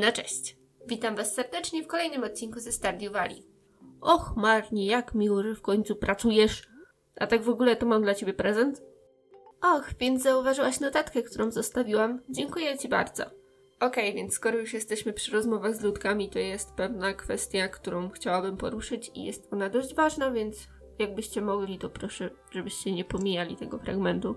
No cześć. Witam Was serdecznie w kolejnym odcinku ze Stardew Valley. Och, Marnie, jak miło, że w końcu pracujesz. A tak w ogóle to mam dla Ciebie prezent. Och, więc zauważyłaś notatkę, którą zostawiłam. Dziękuję Ci bardzo. Okej, więc skoro już jesteśmy przy rozmowach z ludkami, to jest pewna kwestia, którą chciałabym poruszyć i jest ona dość ważna, więc jakbyście mogli, to proszę, żebyście nie pomijali tego fragmentu.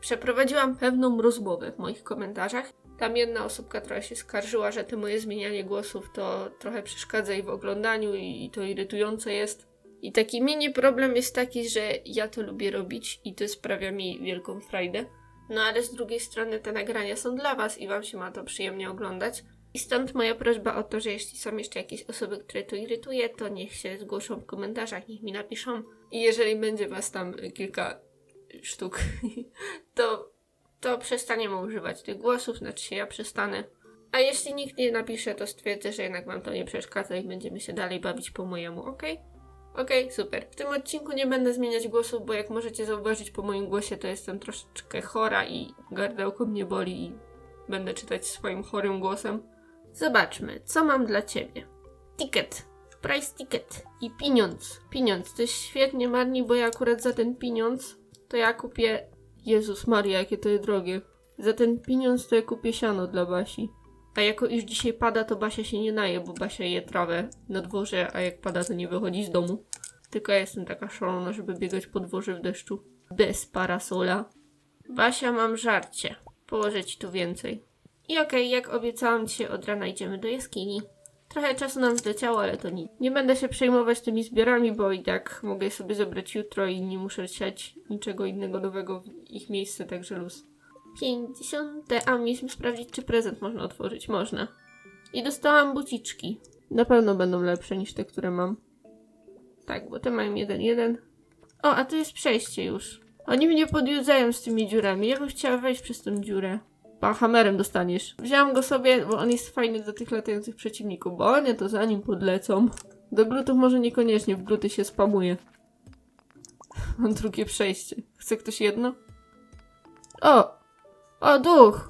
Przeprowadziłam pewną rozmowę w moich komentarzach. Tam jedna osobka trochę się skarżyła, że to moje zmienianie głosów to trochę przeszkadza jej w oglądaniu i to irytujące jest. I taki mini problem jest taki, że ja to lubię robić i to sprawia mi wielką frajdę. No ale z drugiej strony te nagrania są dla Was i Wam się ma to przyjemnie oglądać. I stąd moja prośba o to, że jeśli są jeszcze jakieś osoby, które to irytuje, to niech się zgłoszą w komentarzach, niech mi napiszą. I jeżeli będzie Was tam kilka sztuk, to, to przestaniemy używać tych głosów, znaczy ja przestanę. A jeśli nikt nie napisze, to stwierdzę, że jednak Wam to nie przeszkadza i będziemy się dalej bawić po mojemu, ok? Okej, super. W tym odcinku nie będę zmieniać głosów, bo jak możecie zauważyć po moim głosie, to jestem troszeczkę chora i gardełko mnie boli i będę czytać swoim chorym głosem. Zobaczmy, co mam dla ciebie. Ticket. Price ticket. I pieniądz. Pieniądz. To jest świetnie, Marni, bo ja akurat za ten pieniądz to ja kupię... Jezus Maria, jakie to jest drogie. Za ten pieniądz to ja kupię siano dla Basi. A jako iż dzisiaj pada, to Basia się nie naje, bo Basia je trawę na dworze, a jak pada, to nie wychodzi z domu. Tylko ja jestem taka szalona, żeby biegać po dworze w deszczu. Bez parasola. Basia, mam żarcie. Położę ci tu więcej. I okej, jak obiecałam dzisiaj od rana idziemy do jaskini. Trochę czasu nam zleciało, ale to nic. Nie będę się przejmować tymi zbiorami, bo i tak mogę je sobie zebrać jutro i nie muszę siać niczego innego nowego w ich miejsce, także luz. 50. A mieliśmy sprawdzić, czy prezent można otworzyć. Można. I dostałam buciczki. Na pewno będą lepsze niż te, które mam. Tak, bo te mają jeden jeden. O, a tu jest przejście już. Oni mnie podjudzają z tymi dziurami. Ja bym chciała wejść przez tą dziurę. Pan hamerem dostaniesz. Wziąłem go sobie, bo on jest fajny do tych latających przeciwników, bo one to zanim podlecą. Do glutów może niekoniecznie, w gluty się spamuje. Mam drugie przejście. Chce ktoś jedno? O! O, duch!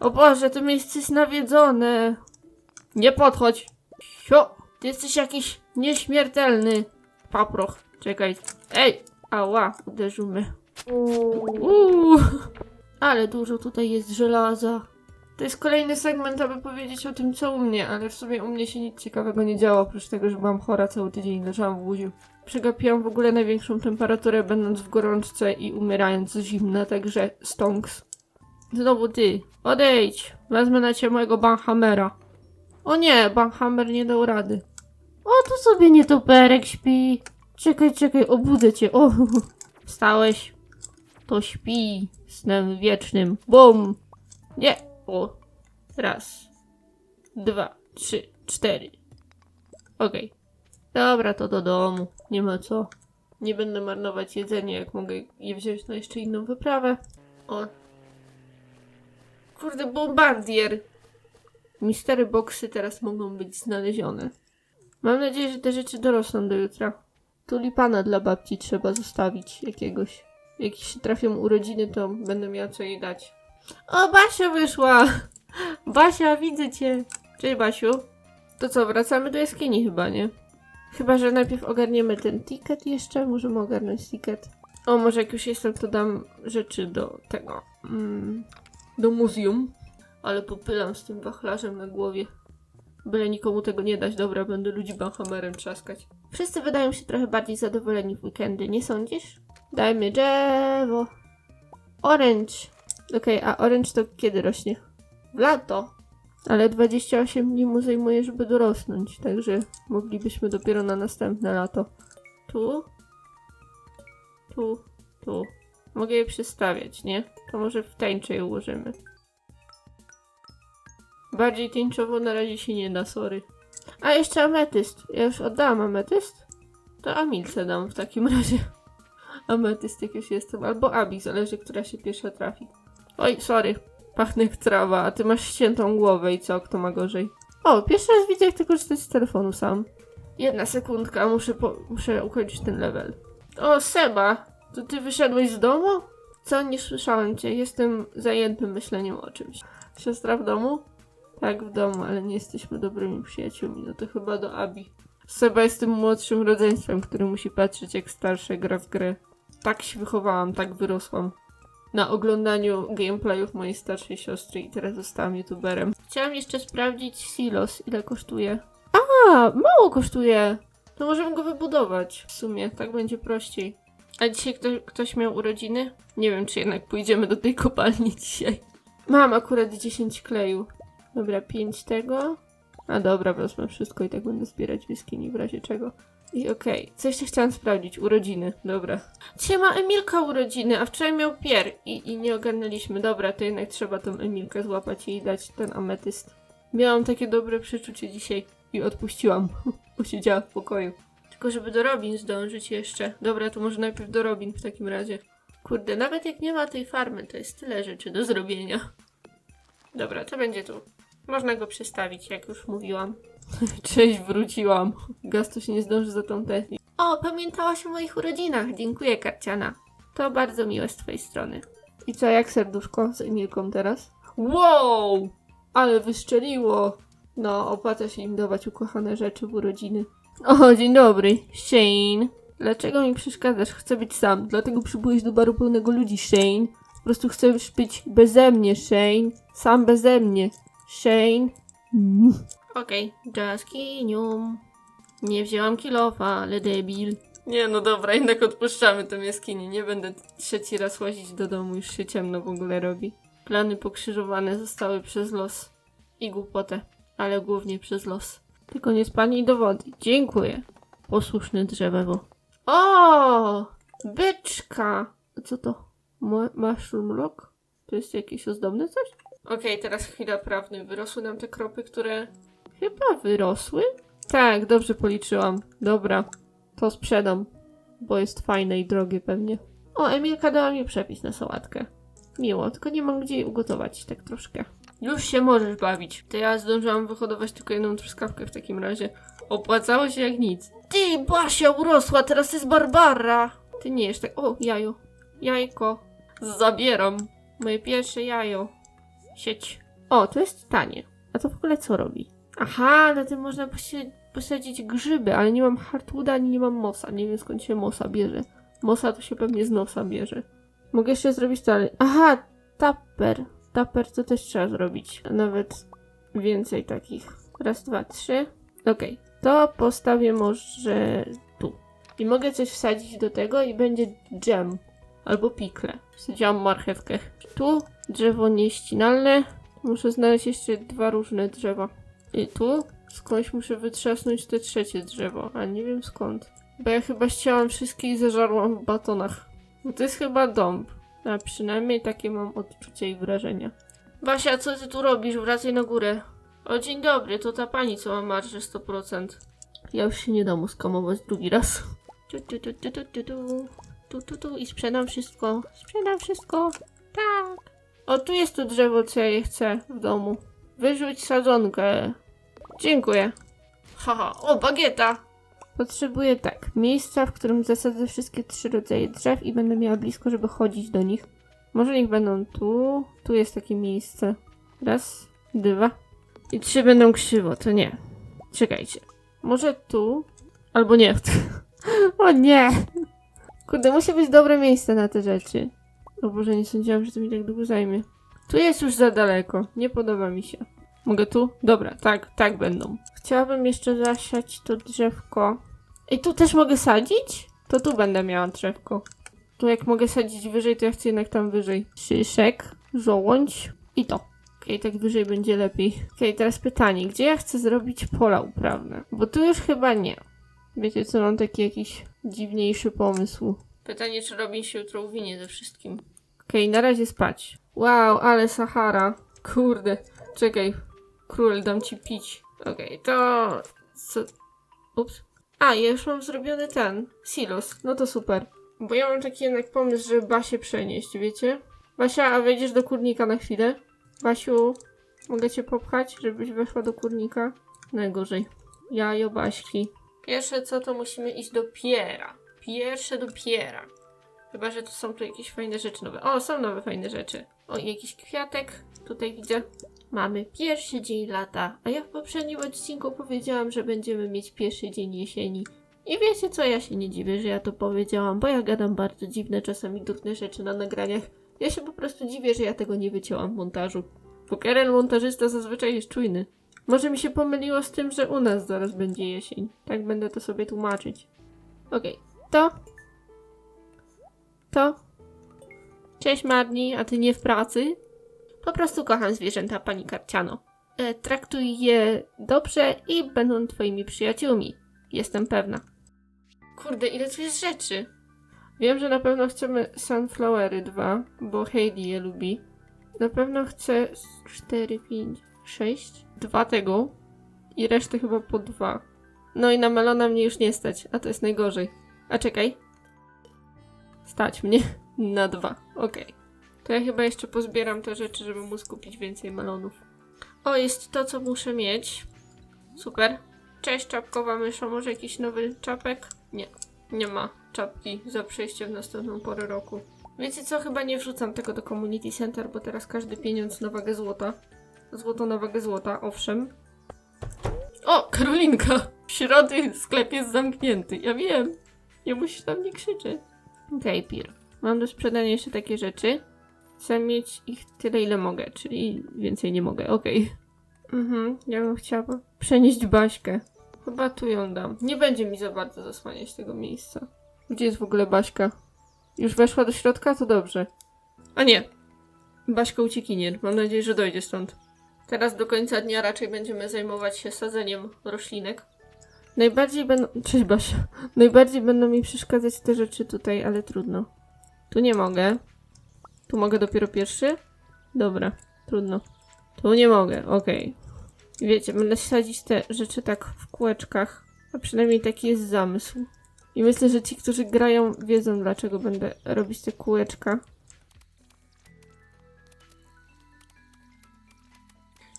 O Boże, to miejsce jest nawiedzone. Nie podchodź. Sio! Ty jesteś jakiś nieśmiertelny. Paproch. Czekaj. Ej! Ała, uderzył mnie. Uuu. Ale dużo tutaj jest żelaza. To jest kolejny segment, aby powiedzieć o tym, co u mnie, ale w sumie u mnie się nic ciekawego nie działo, oprócz tego, że byłam chora cały tydzień, leżałam w łuziu. Przegapiłam w ogóle największą temperaturę, będąc w gorączce i umierając z zimna, także stonks. Znowu ty. Odejdź. Wezmę na ciebie mojego Banhammera. O nie, Banhammer nie dał rady. O, tu sobie nietoperek śpi. Czekaj, czekaj, obudzę cię. O, wstałeś. To śpi snem wiecznym. Bum. Nie. O. Raz. Dwa. Trzy. Cztery. Okej. Dobra, to do domu. Nie ma co. Nie będę marnować jedzenia, jak mogę je wziąć na jeszcze inną wyprawę. O, Kurde, bombardier. Mistery boxy teraz mogą być znalezione. Mam nadzieję, że te rzeczy dorosną do jutra. Tulipana dla babci trzeba zostawić jakiegoś. Jak się trafią urodziny, to będę miała co jej dać. O, Basia wyszła! Basia, widzę cię. Cześć, Basiu. To co, wracamy do jaskini chyba, nie? Chyba, że najpierw ogarniemy ten ticket jeszcze. Możemy ogarnąć ticket. O, może jak już jestem, to dam rzeczy do tego. Mm, do muzeum, ale popylam z tym wachlarzem na głowie. Byle nikomu tego nie dać, dobra, będę ludzi banhamerem trzaskać. Wszyscy wydają się trochę bardziej zadowoleni w weekendy, nie sądzisz? Dajmy drzewo. Orange. Okej, a orange to kiedy rośnie? W lato. Ale 28 dni mu zajmuje, żeby dorosnąć, także moglibyśmy dopiero na następne lato. Tu. Tu. Tu. Mogę je przestawiać, nie? To może w tańcze je ułożymy. Bardziej tęczowo na razie się nie da, sorry. A jeszcze ametyst. Ja już oddałam ametyst? To Amilce dam w takim razie. Ametyst jak już jestem. Albo Abi, zależy, która się pierwsza trafi. Oj, sorry. Pachnę jak trawa, a ty masz ściętą głowę i co? Kto ma gorzej? O, pierwszy raz widzę, jak ty korzystasz z telefonu sam. Jedna sekundka, muszę, po, muszę ukończyć ten level. O, Seba! To ty wyszedłeś z domu? Co? Nie słyszałem cię. Jestem zajęty myśleniem o czymś. Siostra w domu? Tak, w domu, ale nie jesteśmy dobrymi przyjaciółmi. No to chyba do Abi. Seba jest tym młodszym rodzeństwem, który musi patrzeć jak starszy gra w grę. Tak się wychowałam, tak wyrosłam. Na oglądaniu gameplayów mojej starszej siostry i teraz zostałam youtuberem. Chciałam jeszcze sprawdzić silos, ile kosztuje. A, mało kosztuje! To możemy go wybudować. W sumie, tak będzie prościej. A dzisiaj kto, ktoś miał urodziny? Nie wiem, czy jednak pójdziemy do tej kopalni dzisiaj. Mam akurat 10 kleju. Dobra, 5 tego. A dobra, wezmę wszystko i tak będę zbierać w w razie czego. I okej, co jeszcze chciałam sprawdzić? Urodziny, dobra. Dzisiaj ma Emilka urodziny, a wczoraj miał Pier i, i nie ogarnęliśmy. Dobra, to jednak trzeba tą Emilkę złapać i dać ten ametyst. Miałam takie dobre przeczucie dzisiaj i odpuściłam, bo siedziała w pokoju. Tylko żeby do Robin zdążyć jeszcze. Dobra, to może najpierw do Robin w takim razie. Kurde, nawet jak nie ma tej farmy, to jest tyle rzeczy do zrobienia. Dobra, to będzie tu. Można go przestawić, jak już mówiłam. Cześć, wróciłam. Gasto się nie zdąży za tą tęsknić. O, pamiętałaś o moich urodzinach. Dziękuję, Karciana. To bardzo miłe z twojej strony. I co, jak serduszko z Emilką teraz? Wow! Ale wyszczeliło. No, opłaca się im dawać ukochane rzeczy w urodziny. O, dzień dobry, Shane. Dlaczego mi przeszkadzasz? Chcę być sam, dlatego przybyłeś do baru pełnego ludzi, Shane. Po prostu chcesz być beze mnie, Shane. Sam beze mnie. Shane. Mm. Okej, okay. jaskinium. Nie wzięłam kilofa, ale debil. Nie, no dobra, jednak odpuszczamy tę jaskinię. Nie będę trzeci raz łazić do domu, już się ciemno w ogóle robi. Plany pokrzyżowane zostały przez los i głupotę, ale głównie przez los. Tylko nie spadnij do wody. Dziękuję. Posłuszne drzewo. O! Byczka! Co to? Mu- Mushroom rock? To jest jakieś ozdobne coś? Okej, teraz chwila prawdy. Wyrosły nam te kropy, które chyba wyrosły? Tak, dobrze policzyłam. Dobra, to sprzedam, bo jest fajne i drogie pewnie. O, Emilka dała mi przepis na sałatkę. Miło, tylko nie mam gdzie jej ugotować, tak troszkę. Już się możesz bawić. To ja zdążyłam wyhodować tylko jedną truskawkę w takim razie. Opłacało się jak nic. Ty, Basia urosła, teraz jest Barbara. Ty nie jesz tak. O, jajo. Jajko. Zabieram. Moje pierwsze jajo. Sieć. O, to jest tanie. A to w ogóle co robi? Aha, na tym można posadzić grzyby, ale nie mam hardwooda ani nie mam mosa. Nie wiem skąd się mosa bierze. Mosa to się pewnie z nosa bierze. Mogę jeszcze zrobić ale... Aha, taper. Taper to też trzeba zrobić. Nawet więcej takich. Raz, dwa, trzy. Okej, to postawię może tu. I mogę coś wsadzić do tego i będzie dżem. Albo pikle. Wsadziłam marchewkę. Tu drzewo nieścinalne. Muszę znaleźć jeszcze dwa różne drzewa. I tu skądś muszę wytrzasnąć te trzecie drzewo, a nie wiem skąd. Bo ja chyba ścięłam wszystkie i zażarłam w batonach. No to jest chyba dąb. A przynajmniej takie mam odczucie i wrażenia. Basia, co ty tu robisz? Wracaj na górę. O, dzień dobry, to ta pani, co ma marżę 100%. Ja już się nie dam uskamować drugi raz. Tu, tu, tu, tu, tu, tu, tu. Tu, tu, tu i sprzedam wszystko. Sprzedam wszystko. Tak. O, tu jest to drzewo, co ja je chcę w domu. Wyrzuć sadzonkę. Dziękuję. Haha, o, bagieta! Potrzebuję tak, miejsca, w którym zasadzę wszystkie trzy rodzaje drzew i będę miała blisko, żeby chodzić do nich. Może niech będą tu. Tu jest takie miejsce. Raz, dwa. I trzy będą krzywo, to nie. Czekajcie. Może tu? Albo nie. o nie! Kurde, musi być dobre miejsce na te rzeczy. O Boże, nie sądziłam, że to mi tak długo zajmie. Tu jest już za daleko. Nie podoba mi się. Mogę tu? Dobra, tak, tak będą. Chciałabym jeszcze zasiać to drzewko. I tu też mogę sadzić? To tu będę miała drzewko. Tu jak mogę sadzić wyżej, to ja chcę jednak tam wyżej. Szyszek, żołądź i to. Okej, tak wyżej będzie lepiej. Okej, teraz pytanie, gdzie ja chcę zrobić pola uprawne? Bo tu już chyba nie. Wiecie co, mam taki jakiś dziwniejszy pomysł. Pytanie, czy Robin się jutro uwinie ze wszystkim. Okej, na razie spać. Wow, ale Sahara. Kurde. Czekaj. Król, dam ci pić. Okej, to... Co... Ups. A, ja już mam zrobiony ten. Silos. No to super. Bo ja mam taki jednak pomysł, żeby Basię przenieść, wiecie? Basia, a wejdziesz do kurnika na chwilę? Basiu, mogę cię popchać, żebyś weszła do kurnika? Najgorzej. Jajo Baśki. Pierwsze co, to musimy iść do Piera. Pierwsze do Piera. Chyba, że tu są tu jakieś fajne rzeczy nowe. O, są nowe fajne rzeczy. O, jakiś kwiatek. Tutaj widzę. mamy pierwszy dzień lata, a ja w poprzednim odcinku powiedziałam, że będziemy mieć pierwszy dzień jesieni. I wiecie co, ja się nie dziwię, że ja to powiedziałam, bo ja gadam bardzo dziwne, czasami durne rzeczy na nagraniach. Ja się po prostu dziwię, że ja tego nie wycięłam w montażu. Bo Karen montażysta zazwyczaj jest czujny. Może mi się pomyliło z tym, że u nas zaraz będzie jesień. Tak będę to sobie tłumaczyć. Okej, to. To. Cześć Marni, a ty nie w pracy? Po prostu kocham zwierzęta, pani Karciano. E, traktuj je dobrze i będą twoimi przyjaciółmi. Jestem pewna. Kurde, ile tu jest rzeczy. Wiem, że na pewno chcemy Sunflowery 2, bo Heidi je lubi. Na pewno chcę 4, 5, 6, dwa tego i resztę chyba po dwa. No i na melona mnie już nie stać, a to jest najgorzej. A czekaj. Stać mnie na dwa. Okej. To ja chyba jeszcze pozbieram te rzeczy, żeby móc kupić więcej melonów. O, jest to, co muszę mieć. Super. Cześć, czapkowa myszo. Może jakiś nowy czapek? Nie. Nie ma czapki za przejście w następną porę roku. Wiecie co? Chyba nie wrzucam tego do Community Center, bo teraz każdy pieniądz na wagę złota. Złoto na wagę złota, owszem. O, Karolinka! W środy sklep jest zamknięty. Ja wiem. Nie musisz tam nie krzyczeć. Okej, Pir. Mam do sprzedania jeszcze takie rzeczy. Chcę mieć ich tyle, ile mogę, czyli więcej nie mogę. Okej. Mhm, ja bym chciała przenieść Baśkę. Chyba tu ją dam. Nie będzie mi za bardzo zasłaniać tego miejsca. Gdzie jest w ogóle Baśka? Już weszła do środka? To dobrze. A nie. Baśka uciekinier. Mam nadzieję, że dojdzie stąd. Teraz do końca dnia raczej będziemy zajmować się sadzeniem roślinek. Najbardziej będą... Cześć Basia. Najbardziej będą mi przeszkadzać te rzeczy tutaj, ale trudno. Tu nie mogę. Tu mogę dopiero pierwszy? Dobra, trudno. Tu nie mogę, okej. Wiecie, będę sadzić te rzeczy tak w kółeczkach, a przynajmniej taki jest zamysł. I myślę, że ci, którzy grają, wiedzą, dlaczego będę robić te kółeczka.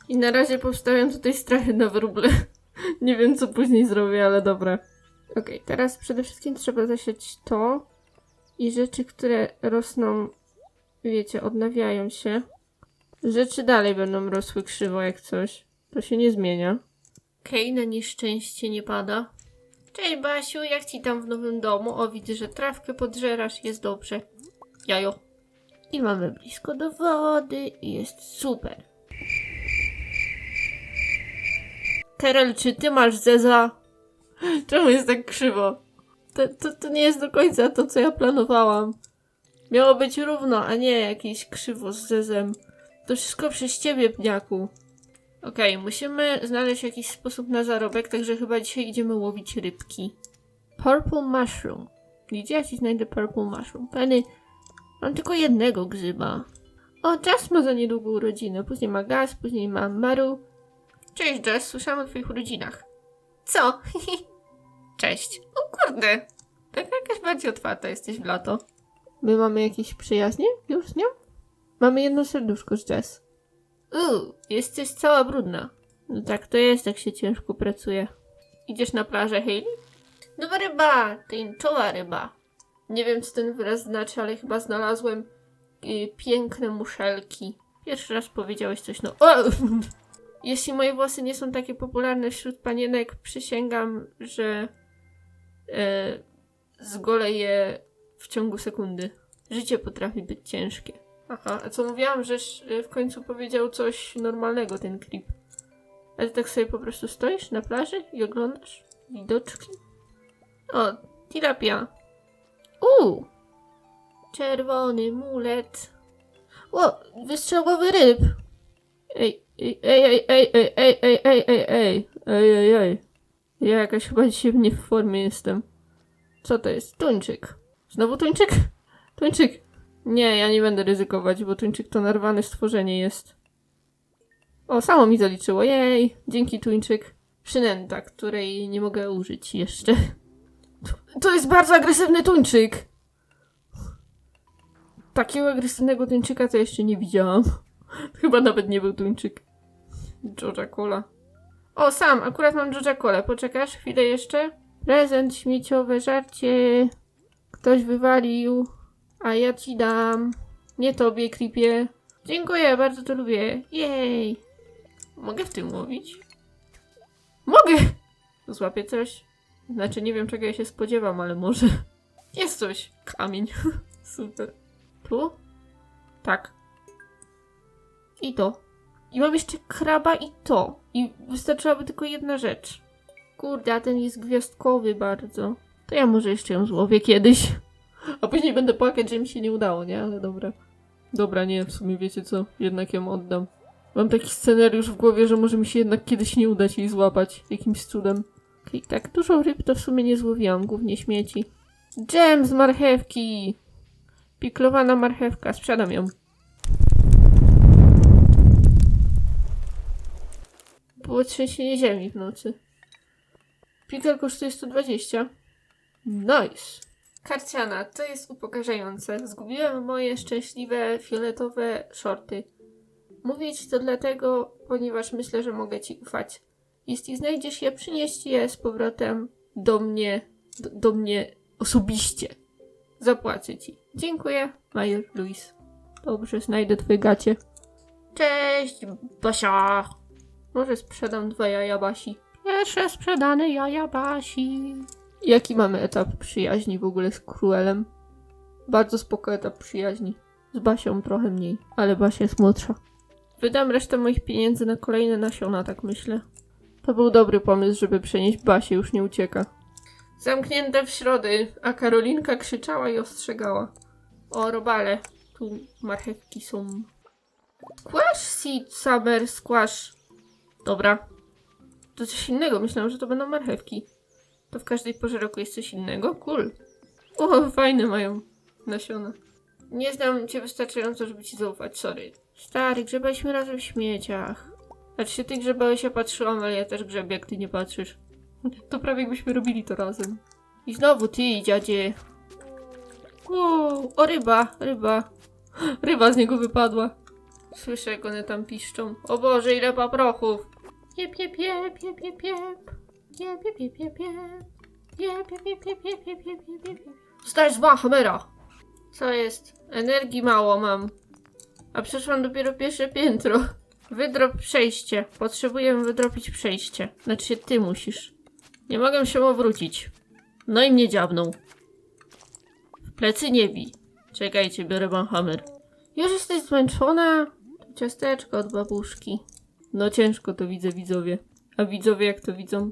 I na razie powstają tutaj strachy na wróble. nie wiem, co później zrobię, ale dobra. Okej, teraz przede wszystkim trzeba zasiać to i rzeczy, które rosną, wiecie, odnawiają się. Rzeczy dalej będą rosły krzywo jak coś. To się nie zmienia. Okej, na nieszczęście nie pada. Cześć Basiu, jak ci tam w nowym domu? O, widzę, że trawkę podżerasz, jest dobrze. Jajo. I mamy blisko do wody i jest super. Karel, czy ty masz zeza? Czemu jest tak krzywo? To, to, to nie jest do końca to, co ja planowałam. Miało być równo, a nie jakieś krzywo z zezem. To wszystko przez ciebie, pniaku. Okej, musimy znaleźć jakiś sposób na zarobek, także chyba dzisiaj idziemy łowić rybki. Purple mushroom. Gdzie ja ci znajdę purple mushroom? Penny, mam tylko jednego grzyba. O, Jazz ma za niedługo urodziny. Później ma Gaz, później ma Maru. Cześć Jazz, słyszałam o twoich urodzinach. Co? Cześć. O kurde. Taka jakaś bardziej otwarta jesteś w lato. My mamy jakieś przyjaźnie już z nią? Mamy jedno serduszko z Jazz. Uuu, jesteś cała brudna. No tak to jest, jak się ciężko pracuje. Idziesz na plażę, Hayley? Nowa ryba, tęczowa ryba. Nie wiem, co ten wyraz znaczy, ale chyba znalazłem y, piękne muszelki. Pierwszy raz powiedziałeś coś, no... O! Jeśli moje włosy nie są takie popularne wśród panienek, przysięgam, że e, zgolę je w ciągu sekundy. Życie potrafi być ciężkie. Aha, a co mówiłam, żeś y, w końcu powiedział coś normalnego ten klip. A ty tak sobie po prostu stoisz na plaży i oglądasz widoczki? O, tilapia. Uuu! Czerwony mulet. O, wystrzałowy ryb. Ej, ej, ej, ej, ej, ej, ej, ej, ej, ej, ej, ej, ej. Ja jakaś chyba dzisiaj nie w formie jestem. Co to jest? Tuńczyk. Znowu tuńczyk? Tuńczyk. Nie, ja nie będę ryzykować, bo tuńczyk to narwane stworzenie jest. O, samo mi zaliczyło. Jej, dzięki tuńczyk. Przynęta, której nie mogę użyć jeszcze. To, to jest bardzo agresywny tuńczyk. Takiego agresywnego tuńczyka to jeszcze nie widziałam. Chyba nawet nie był tuńczyk. Georgia Cola. O, sam, akurat mam Georgia Cola. Poczekasz chwilę jeszcze? Prezent, śmieciowe żarcie. Ktoś wywalił. A ja ci dam. Nie tobie, Creepie. Dziękuję, bardzo to lubię. Jej. Mogę w tym łowić? Mogę! Złapię coś. Znaczy, nie wiem czego ja się spodziewam, ale może. Jest coś. Kamień. Super. Tu? Tak. I to. I mam jeszcze kraba i to. I wystarczyłaby tylko jedna rzecz. Kurde, a ten jest gwiazdkowy bardzo. To ja może jeszcze ją złowię kiedyś. A później będę płakać, że mi się nie udało, nie? Ale dobra. Dobra, nie, w sumie wiecie co? Jednak ją oddam. Mam taki scenariusz w głowie, że może mi się jednak kiedyś nie udać jej złapać. Jakimś cudem. Okej, tak dużo ryb to w sumie nie złowiłam, głównie śmieci. Dżem z marchewki! Piklowana marchewka, sprzedam ją. Było trzęsienie ziemi w nocy. Pikel kosztuje 120. Nice. Karciana, to jest upokarzające. Zgubiłem moje szczęśliwe fioletowe shorty. Mówię ci to dlatego, ponieważ myślę, że mogę ci ufać. Jeśli znajdziesz je, przynieść je z powrotem do mnie, do, do mnie osobiście. Zapłacę ci. Dziękuję, Major Luis. Dobrze, znajdę twoje gacie. Cześć, Basia. Może sprzedam dwa jaja Basi. Pierwsze sprzedane jaja Basi. Jaki mamy etap przyjaźni w ogóle z Cruelem? Bardzo spoko etap przyjaźni. Z Basią trochę mniej, ale Basia jest młodsza. Wydam resztę moich pieniędzy na kolejne nasiona, tak myślę. To był dobry pomysł, żeby przenieść Basię, już nie ucieka. Zamknięte w środy, a Karolinka krzyczała i ostrzegała. O, robale, tu marchewki są. Squash seed summer squash. Dobra. To coś innego, myślałam, że to będą marchewki. To w każdej porze roku jest coś innego? Cool. O, fajne mają nasiona. Nie znam cię wystarczająco, żeby ci zaufać, sorry. Stary, grzebaliśmy razem w śmieciach. Znaczy się ty grzebałeś, ja patrzyłam, ale ja też grzebię, jak ty nie patrzysz. To prawie jakbyśmy robili to razem. I znowu ty, dziadzie. Wow, o ryba, ryba. Ryba z niego wypadła. Słyszę, jak one tam piszczą. O Boże, ile paprochów. Jep, jep, jep, jep, jep. Jep, jep, jep, jep, jep. Jep, jep, jep, jep, jep, jep, jep, jep, jep. Dostajesz dwa Hamera. Co jest? Energii mało mam. A przeszłam dopiero pierwsze piętro. Wydrop przejście. Potrzebujemy wydropić przejście. Znaczy się ty musisz. Nie mogę się obrócić. No i mnie dziabnął. W plecy nie bij. Czekajcie, biorę Hammer. Już jesteś zmęczona? Ciasteczko od babuszki. No ciężko to widzę widzowie. A widzowie jak to widzą?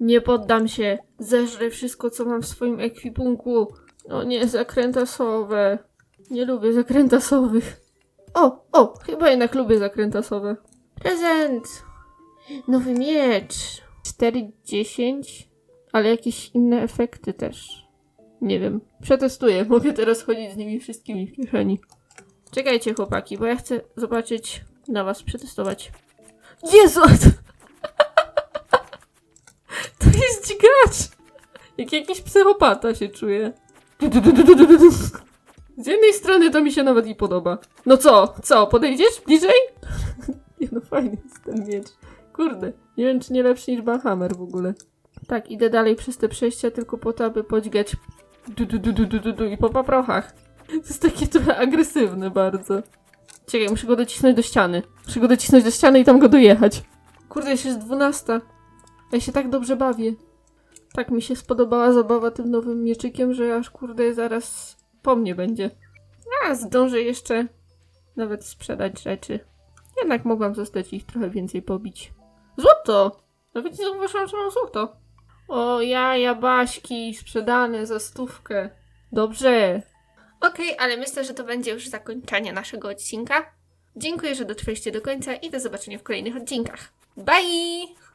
Nie poddam się. Zeżrę wszystko, co mam w swoim ekwipunku. O nie, zakrętasowe. Nie lubię zakrętasowych. O, o, chyba jednak lubię zakrętasowe. Prezent! Nowy miecz. 4,10. Ale jakieś inne efekty też. Nie wiem. Przetestuję. Mogę teraz chodzić z nimi wszystkimi w kieszeni. Czekajcie, chłopaki, bo ja chcę zobaczyć na was, przetestować. Jezu! To jest dźgacz! Jak jakiś psychopata się czuje. Z jednej strony to mi się nawet i podoba. No co? Co? Podejdziesz bliżej? Nie no, fajny jest ten miecz. Kurde, nie wiem czy nie lepszy niż Banhammer w ogóle. Tak, idę dalej przez te przejścia tylko po to, aby podźgać du, du, du, du, du, du, du, i po paprochach. To jest takie trochę agresywne bardzo. Czekaj, muszę go docisnąć do ściany. Muszę go docisnąć do ściany i tam go dojechać. Kurde, jeszcze jest dwunasta. Ja się tak dobrze bawię. Tak mi się spodobała zabawa tym nowym mieczykiem, że aż kurde zaraz po mnie będzie. A, zdążę jeszcze nawet sprzedać rzeczy. Jednak mogłam zostać ich trochę więcej pobić. Złoto! Nawet nie zauważyłam, że mam złoto. O, jaja baśki sprzedane za stówkę. Dobrze. Okej, ale myślę, że to będzie już zakończenie naszego odcinka. Dziękuję, że dotrwaliście do końca i do zobaczenia w kolejnych odcinkach. Bye!